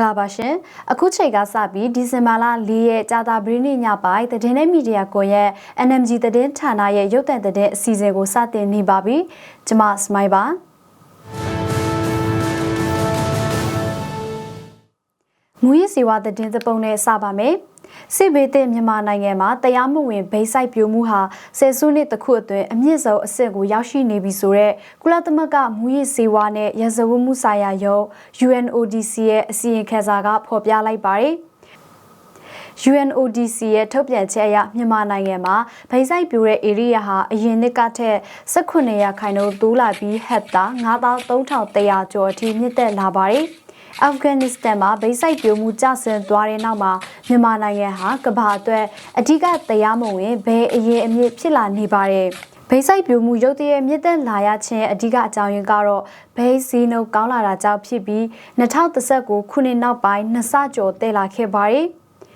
္ဂလာပါရှင်အခုချိန်ကစပြီးဒီဇင်ဘာလ၄ရက်ကြာတာပရိနိညပိုင်းသတင်းနဲ့မီဒီယာကွန်ရက် NMG သတင်းဌာနရဲ့ရုပ်သံသတင်းအစီအစဉ်ကိုစတင်နေပါပြီကျွန်မစမိုင်းပါမူရစီဝါသတင်းသပုံနဲ့စပါမယ် စစ်ဘေးသင့်မြန်မာနိုင်ငံမှာတရားမဝင်ဗိစိုက်ပြိုမှုဟာဆယ်စုနှစ်တစ်ခုအတွင်းအမြင့်ဆုံးအဆင့်ကိုရောက်ရှိနေပြီဆိုတော့ကုလသမဂ္ဂမူရစေဝါနဲ့ရဇဝမှုဆိုင်ရာရုံး UNODC ရဲ့အစီရင်ခံစာကဖော်ပြလိုက်ပါတယ်။ UNODC ရဲ့ထုတ်ပြန်ချက်အရမြန်မာနိုင်ငံမှာဗိုက်ဆိုင်ပြိုတဲ့ area ဟာအရင်နှစ်ကထက်18ရာခိုင်နှုန်းတိုးလာပြီးဟက်တာ9300ကျော်အထိမြင့်တက်လာပါတယ်။ အာဖဂန်နစ္စတန်မှာဗိစိုက်ပြိုမှုကျဆင်းသွားတဲ့နောက်မှာမြန်မာနိုင်ငံဟာကမ္ဘာအတွက်အဓိကတရားမဝင်ဘယ်အရင်အမြင့်ဖြစ်လာနေပါတယ်။ဘိစိုက်ပြိုမှုရုတ်တရက်မြင့်တက်လာရခြင်းအဓိကအကြောင်းရင်းကတော့ဘိစည်းနှုန်းကောင်းလာတာကြောင့်ဖြစ်ပြီး2019ခုနှစ်နောက်ပိုင်းနှစ်ဆကျော်တက်လာခဲ့ပါတယ်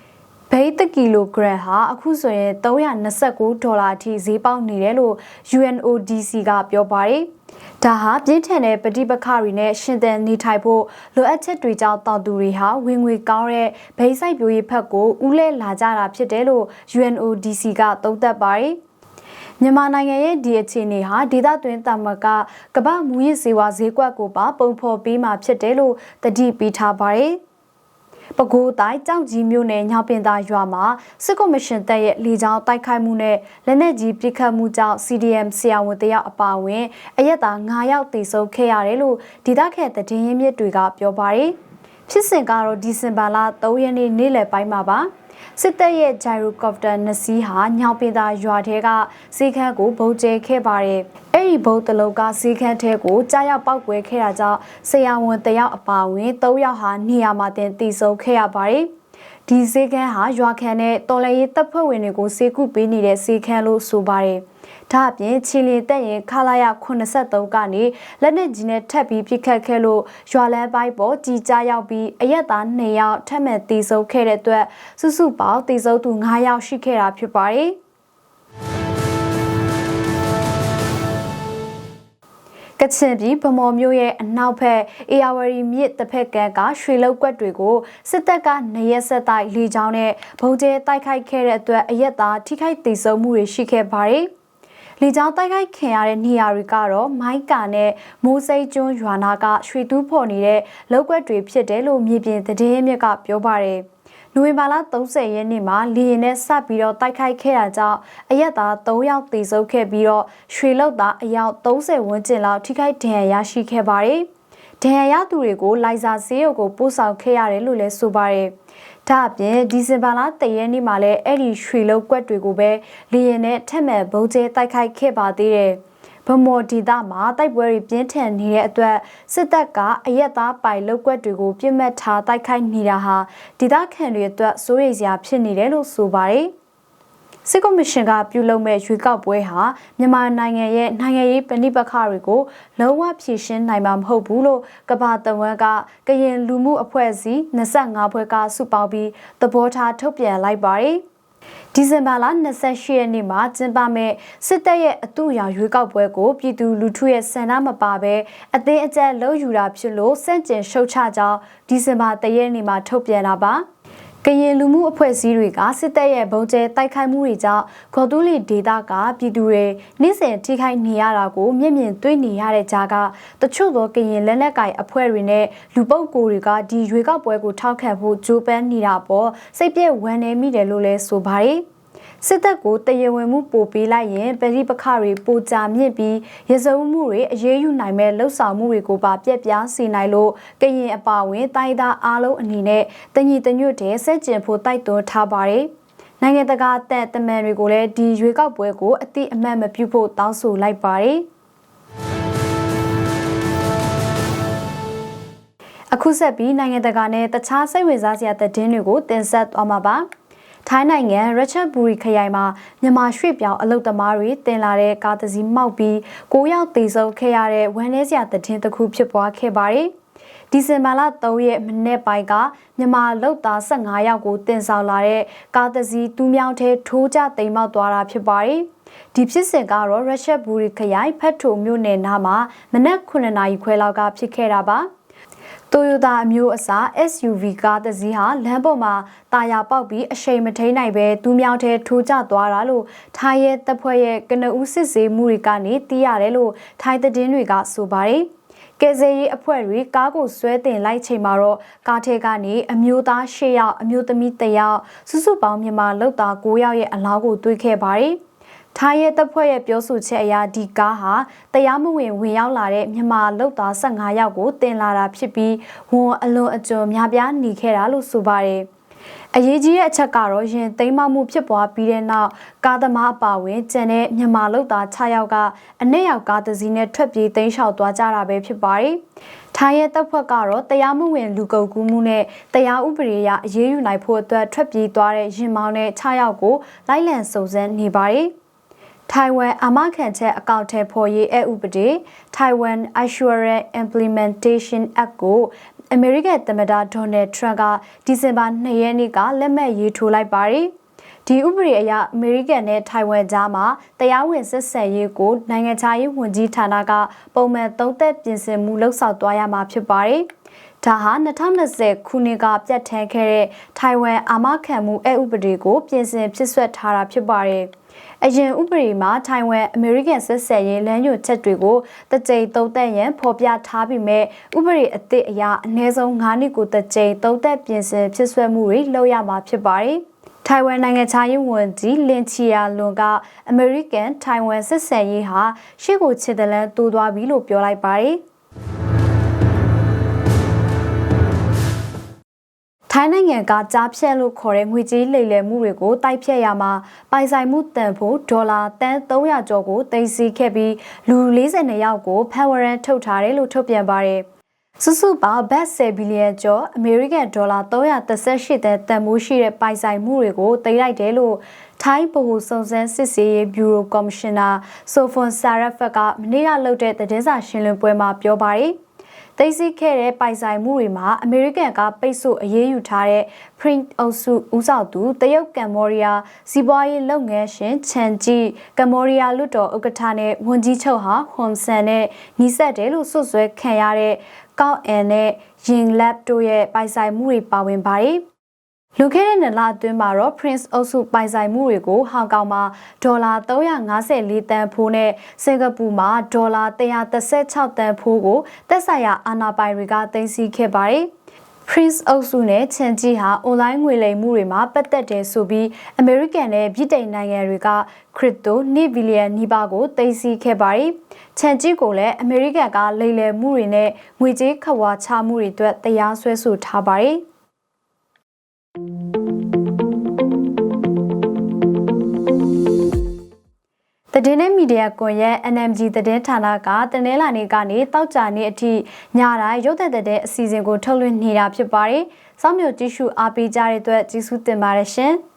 ။ဘိတ်တကီလိုဂရမ်ဟာအခုဆိုရင်329ဒေါ်လာအထိဈေးပေါက်နေတယ်လို့ UNODC ကပြောပါတယ်။ ဒါဟာပြင်းထန်တဲ့ပဋိပက္ခတွေနဲ့ရှင်သန်နေထိုင်ဖို့လိုအပ်ချက်တွေကြောင့်တောင်သူတွေဟာဝင်ငွေကောင်းတဲ့ဗိစိုက်ပြိုးရေးဖက်ကိုဦးလဲလာကြတာဖြစ်တယ်လို့ UNODC ကသုံးသပ်ပါတယ်မြန်မာနိုင်ငံရဲ့ဒီအခြေအနေဟာဒေသတွင်းတာမကကမ္ဘာမူရစ်စေဝါဈေးကွက်ကိုပါပုံဖော်ပေးမှာဖြစ်တယ်လို့တတိပေးထားပါတယ်။ ပဲခူးတိုင်းကြောက်ကြီးမြို့နယ်ညောင်ပင်သာရွာမှာစစ်ကော်မရှင်တပ်ရဲ့လေကြောင်းတိုက်ခိုက်မှုနဲ့လက်နက်ကြီးပစ်ခတ်မှုကြောင့် CDM ဆရာဝန်တယောက်အပါအဝင်အရက်သား9ယောက်သေဆုံးခဲ့ရတယ်လို့ဒေသခံသတင်းရင်းမြစ်တွေကပြောပါတယ်ဖြစ်စဉ်ကတော့ဒီဇင်ဘာလ3ရက်နေ့နေ့လယ်ပိုင်းမှာပါ စစ်တပ်ရဲ့ဂျိုင်ရိုကော်ပတာနှစ်စီးဟာညောင်ပင်သာရွာထဲကစီခန်းကိုဗုံးကျဲခဲ့ပါတယ်။အဲ့ဒီဘုံတလုံးကစီခန်းထဲကိုကြားရောက်ပောက်ကွဲခဲ့တာကြောင့်ဆရာဝန်တယောက်အပါအဝင်၃ယောက်ဟာနေရာမှာတင်တည်ဆုံခဲ့ရပါတယ်။ ဒီစေကန်းဟာရွာခံနဲ့တော်လရေးတပ်ဖွဲ့ဝင်တွေကိုစေကုပေးနေတဲ့စေခန်းလို့ဆိုပါတယ်။ဒါအပြင်ချီလီတက်ရင်ခလာရ83ကနေလက်နက်ကြီးနဲ့ထပ်ပြီးပစ်ခတ်ခဲ့လို့ရွာလန်းပိုင်းပေါ်ကြီးကြားရောက်ပြီးအရက်သား2ယောက်ထပ်မံတေဆုံးခဲ့တဲ့အတွက်စုစုပေါင်းတေဆုံးသူ9ယောက်ရှိခဲ့တာဖြစ်ပါတယ် ကချင်ပြည်ဗမော်မြို့ရဲ့အနောက်ဘက်အေယာဝရီမြစ်တစ်ဖက်ကကရွှေလောက်ကွက်တွေကိုစစ်တပ်ကနေရက်ဆက်တိုက်လေကြောင်းနဲ့ဗုံးကျဲတိုက်ခိုက်ခဲ့တဲ့အတွက်အရက်သားထိခိုက်ဒေဆုံးမှုတွေရှိခဲ့ပါတယ်။လေကြောင်းတိုက်ခိုက်ခံရတဲ့နေရာတွေကတော့မိုင်းကာနဲ့မိုးစိတ်ကျွန်းရွာနာကရွှေတူးဖော်နေတဲ့လောက်ွက်တွေဖြစ်တယ်လို့မြေပြင်သတင်းမြစ်ကပြောပါတယ်။ နိုဝင်ဘာလ30ရက်နေ့မှာလေရင်နဲ့ဆက်ပြီးတော့တိုက်ခိုက်ခဲ့တာကြောင့်အရက်သား3ယောက်သေဆုံးခဲ့ပြီးတော့ရွှေလောက်သားအယောက်30ဝန်းကျင်လောက်ထိခိုက်ဒဏ်ရာရရှိခဲ့ပါတယ်။ဒဏ်ရာရသူတွေကိုလိုက်စာဆေးရုံကိုပို့ဆောင်ခဲ့ရတယ်လို့လည်းဆိုပါတယ်။ဒါအပြင်ဒီဇင်ဘာလတရက်နေ့မှာလည်းအဲ့ဒီရွှေလုံးကွက်တွေကိုပဲလေရင်နဲ့ထက်မဲ့ဘုံကျဲတိုက်ခိုက်ခဲ့ပါသေးတယ် ဗမော်ဒီတာမှာတိုက်ပွဲတွေပြင်းထန်နေတဲ့အတွက်စစ်တပ်ကအရက်သားပိုင်လောက်ကွက်တွေကိုပြစ်မှတ်ထားတိုက်ခိုက်နေတာဟာဒေသခံတွေအတွက်စိုးရိမ်စရာဖြစ်နေတယ်လို့ဆိုပါတယ်။စစ်ကော်မရှင်ကပြုလုပ်မဲ့ရွေးကောက်ပွဲဟာမြန်မာနိုင်ငံရဲ့နိုင်ငံရေးပဏိပခတွေကိုလုံးဝဖြေရှင်းနိုင်မှာမဟုတ်ဘူးလို့ကဘာတဝမ်းကကရင်လူမှုအဖွဲ့အစည်း25ဖွဲ့ကစုပေါင်းပြီးသဘောထားထုတ်ပြန်လိုက်ပါတယ် ဒီဇင်ဘာလ28ရက်နေ့မှာကျင်းပမဲ့စစ်တပ်ရဲ့အတူအရာရွေးကောက်ပွဲကိုပြည်သူလူထုရဲ့ဆန္ဒမပါဘဲအသင်းအကျပ်လုံးယူတာဖြစ်လို့စန့်ကျင်ရှုတ်ချကြောင်းဒီဇင်ဘာ3ရက်နေ့မှာထုတ်ပြန်တာပါ။ ကရင်လူမှုအဖွဲ့အစည်းတွေကစစ်တပ်ရဲ့ဗုံးကျဲတိုက်ခိုက်မှုတွေကြောင့်ခေါ်တူးလီဒေတာကပြည်သူတွေနေ့စဉ်ထိခိုက်နေရတာကိုမျက်မြင်တွေ့နေရတဲ့ကြားကတချို့သောကရင်လက်နက်ကိုင်အဖွဲ့တွေနဲ့လူပုတ်ကိုတွေကဒီရွေးကောက်ပွဲကိုထောက်ခံဖို့ကြိုးပမ်းနေတာပေါ့စိတ်ပြည့်ဝမ်းနေမိတယ်လို့လဲဆိုပါတယ်။ စစ်တပ်ကိုတရဝင်မှုပို့ပေးလိုက်ရင်ပရိပခတွေပိုကြမြင့်ပြီးရစုံမှုတွေအရေးယူနိုင်မဲ့လှုပ်ဆောင်မှုတွေကိုပါပြက်ပြားစေနိုင်လို့ကရင်အပါဝင်တိုင်းသားအားလုံးအနေနဲ့တညီတညွတ်တဲ့စက်ကျင်ဖို့တိုက်တွန်းထားပါတယ်။နိုင်ငံတကာတပ်တမန်တွေကိုလည်းဒီရွေးကောက်ပွဲကိုအတိအမှတ်မပြုဖို့တောင်းဆိုလိုက်ပါတယ်။အခုဆက်ပြီးနိုင်ငံတကာနဲ့တခြားစိတ်ဝင်စားစရာသတင်းတွေကိုတင်ဆက်သွားမှာပါ။ ထိုင်းနိုင်ငံရချက်ဘူရီခရိုင်မှာမြန်မာရွှေ့ပြောင်းအလုတ်သမားတွေတင်လာတဲ့ကားတစ်စီးမှောက်ပြီး၉ယောက်သေဆုံးခဲ့ရတဲ့ဝမ်းနည်းစရာသတင်းတစ်ခုဖြစ်ပွားခဲ့ပါတယ်။ဒီဇင်ဘာလ3ရက်မနေ့ပိုင်းကမြန်မာလုတ်သား15ယောက်ကိုတင်ဆောင်လာတဲ့ကားတစ်စီးတူးမြောင်းထဲထိုးကျတိမ်မောက်သွားတာဖြစ်ပါတယ်။ဒီဖြစ်စဉ်ကတော့ရချက်ဘူရီခရိုင်ဖက်ထိုမြို့နယ်နားမှာမနက်9နာရီခွဲလောက်ကဖြစ်ခဲ့တာပါ။သူ Toyota အမျိုးအစား SUV ကားတစ်စီးဟာလမ်းပေါ်မှာတာယာပေါက်ပြီးအရှိန်မထိန်နိုင်ပဲသူးမြောက်ထဲထိုးကျသွားတာလို့ထိုင်းရဲ့တပ်ဖွဲ့ရဲ့ကနဦးစစ်ဆေးမှုတွေကနေသိရတယ်လို့ထိုင်းသတင်းတွေကဆိုပါတယ်။ကယ်ဆယ်ရေးအဖွဲ့တွေကားကိုဆွဲတင်လိုက်ချိန်မှာတော့ကားထဲကနေအမျိုးသား၈ယောက်အမျိုးသမီး၁ယောက်စုစုပေါင်းမြန်မာလောက်သား9ယောက်ရဲ့အလောင်းကိုတွေ့ခဲ့ပါတယ်။ ထိုင်းရဲတပ်ဖွဲ့ရဲ့ပြောဆိုချက်အရဒီကားဟာတရားမဝင်ဝင်ရောက်လာတဲ့မြန်မာလုံသား15ယောက်ကိုတင်လာတာဖြစ်ပြီးဝန်အလွန်အကျွံများပြားหนีခဲ့တာလို့ဆိုပါတယ်အရေးကြီးတဲ့အချက်ကတော့ရင်သိမ်းမမှုဖြစ်ပွားပြီးတဲ့နောက်ကားသမားအပါဝင်ကျန်တဲ့မြန်မာလုံသား6ယောက်ကအနည်းရောက်ကားတစ်စီးနဲ့ထွက်ပြေးသိမ်းလျှောက်သွားကြတာပဲဖြစ်ပါတယ်။ထိုင်းရဲ့တပ်ဖွဲ့ကတော့တရားမဝင်လူကုန်ကူးမှုနဲ့တရားဥပဒေအရအရေးယူနိုင်ဖို့အတွက်ထွက်ပြေးသွားတဲ့ရင်မောင်းတဲ့6ယောက်ကိုလိုက်လံစုံစမ်းနေပါတယ်။ ထိုင်ဝမ်အာမခံချက်အကောင့်ထဲပေါ်ရေးအဥပဒေ Taiwan Assurance Implementation Act ကိုအမေရိကန်သမ္မတဒေါ်နယ်ထရန့်ကဒီဇင်ဘာ2ရက်နေ့ကလက်မှတ်ရေးထိုးလိုက်ပါတယ်။ဒီဥပဒေအရအမေရိကန်နဲ့ထိုင်ဝမ်ကြားမှာတရားဝင်ဆက်ဆံရေးကိုနိုင်ငံခြားရေးဝန်ကြီးဌာနကပုံမှန်သုံးသက်ပြင်ဆင်မှုလှုပ်ဆောင်သွားရမှာဖြစ်ပါတယ်။ ဒါဟာ2020ခုနှစ်ကပြတ်ထန်းခဲ့တဲ့ထိုင်ဝမ်အာမခံမှုအဥပဒေကိုပြင်ဆင်ဖြစ်ဆွတ်ထားတာဖြစ်ပါတယ်။အရင်ဥပဒေမှာထိုင်ဝမ်အမေရိကန်ဆက်ဆံရေးလမ်းညွှန်ချက်တွေကိုတကြိမ်သုံးသက်ရန်ဖော်ပြထားပြီးမဲ့ဥပဒေအသစ်အရအနည်းဆုံး9နှစ်ကိုတကြိမ်သုံးသက်ပြင်ဆင်ဖြစ်ဆွဲမှုတွေလုပ်ရမှာဖြစ်ပါတယ်။ထိုင်ဝမ်နိုင်ငံခြားရေးဝန်ကြီးလင်ချီယာလွန်ကအမေရိကန်ထိုင်ဝမ်ဆက်ဆံရေးဟာရှေ့ကိုခြေတလန်းတိုးသွားပြီလို့ပြောလိုက်ပါတယ်။ ထိုင်းနိုင်ငံကကြားဖြတ်လို့ခေါ်တဲ့ငွေကြေးလိမ်လည်မှုတွေကိုတိုက်ဖြတ်ရမှာပိုင်ဆိုင်မှုတန်ဖိုးဒေါ်လာတန်300ကျော်ကိုသိမ်းဆည်းခဲ့ပြီးလူ42ယောက်ကိုဖန်ဝရန်ထုတ်ထားတယ်လို့ထုတ်ပြန်ပါတယ်။စုစုပေါင်းဘတ်10ဘီလီယံကျော်အမေရိကန်ဒေါ်လာ338တန်တန်မိုးရှိတဲ့ပိုင်ဆိုင်မှုတွေကိုသိမ်းလိုက်တယ်လို့ထိုင်းဗဟိုစုံစမ်းစစ်ဆေးရေးဘျူရိုကော်မရှင်နာဆိုဖွန်ဆာရဖက်ကမနေ့ကလုပ်တဲ့သတင်းစာရှင်းလင်းပွဲမှာပြောပါတယ်။ သိသိခဲ့တဲ့ပိုင်ဆိုင်မှုတွေမှာအမေရိကန်ကပိတ်ဆို့အရေးယူထားတဲ့ Print အုပ်စုဦးဆောင်သူတရုတ်ကမ်ဘောဒီးယားစီးပွားရေးလုပ်ငန်းရှင်ချန်ဂျီကမ်ဘောဒီးယားလွတ်တော်ဥက္ကဋ္ဌနဲ့ဝန်ကြီးချုပ်ဟာဟွန်ဆန်နဲ့နီးစပ်တယ်လို့ဆွဆွဲခံရတဲ့ကောက်အန်နဲ့ရင်လပ်တို့ရဲ့ပိုင်ဆိုင်မှုတွေပါဝင်ပါတယ်။ လွန်ခဲ့တဲ့နှစ်လအတွင်းမှာတော့ Prince အုပ်စုပိုင်ဆိုင်မှုတွေကိုဟောင်ကောင်မှာဒေါ်လာ354တန်ဖိုးနဲ့စင်ကာပူမှာဒေါ်လာ136တန်ဖိုးကိုသက်ဆိုင်ရာအာဏာပိုင်တွေကသိမ်းဆည်းခဲ့ပါတယ်။ Prince အုပ်စုနဲ့ချန်ကြီးဟာအွန်လိုင်းငွေလိမ်မှုတွေမှာပတ်သက်တယ်ဆိုပြီးအမေရိကန်နဲ့ဗြိတိန်နိုင်ငံတွေကခရစ်တို2ဘီလီယံနီးပါးကိုသိမ်းဆည်းခဲ့ပါတယ်။ချန်ကြီးကိုလည်းအမေရိကန်ကလိမ်လည်မှုတွေနဲ့ငွေကြေးခဝါချမှုတွေအတွက်တရားစွဲဆိုထားပါတယ်။ တည်င်းနဲ့မီဒီယာကွန်ရက် NMG သတင်းဌာနကတနင်္လာနေ့ကနေတောက်ကြနေ့အထိညတိုင်းရုပ်သံတဲ့အစီအစဉ်ကိုထုတ်လွှင့်နေတာဖြစ်ပါတယ်။စောင့်မျှော်ကြည့်ရှုအားပေးကြတဲ့အတွက်ကျေးဇူးတင်ပါတယ်ရှင်။